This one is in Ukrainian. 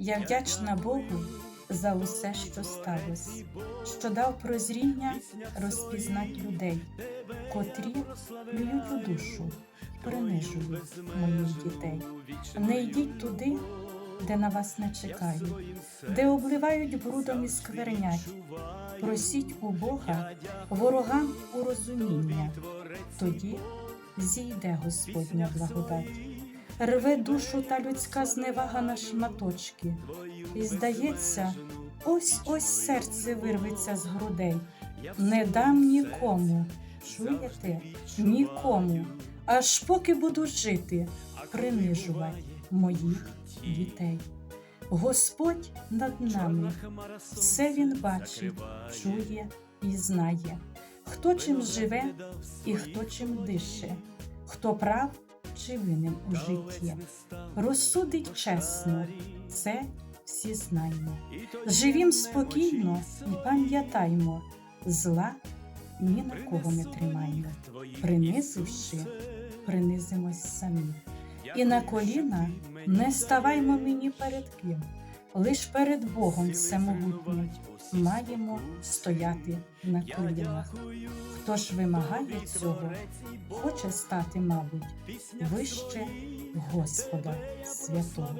Я вдячна Богу за усе, що сталося, що дав прозріння розпізнать людей, котрі у душу, принижують моїх дітей. Не йдіть туди, де на вас не чекають, де обливають брудом і сквернять. Просіть у Бога ворогам у розуміння, тоді зійде Господня благодать. Рве душу та людська зневага на шматочки, і здається, ось ось серце вирветься з грудей. Не дам нікому, чуєте, нікому, аж поки буду жити, принижувати моїх дітей. Господь над нами, все він бачить, чує і знає, хто чим живе і хто чим дише, хто прав чи винен у житті. Розсудить чесно, це всі знаємо. Живім спокійно і пам'ятаймо, зла ні на кого не тримаймо. Принизивши, принизимось самі. І на коліна не ставаймо мені перед ким, лиш перед Богом всемогутнім маємо стояти на колінах. Хто ж вимагає цього, хоче стати, мабуть, вище Господа святого.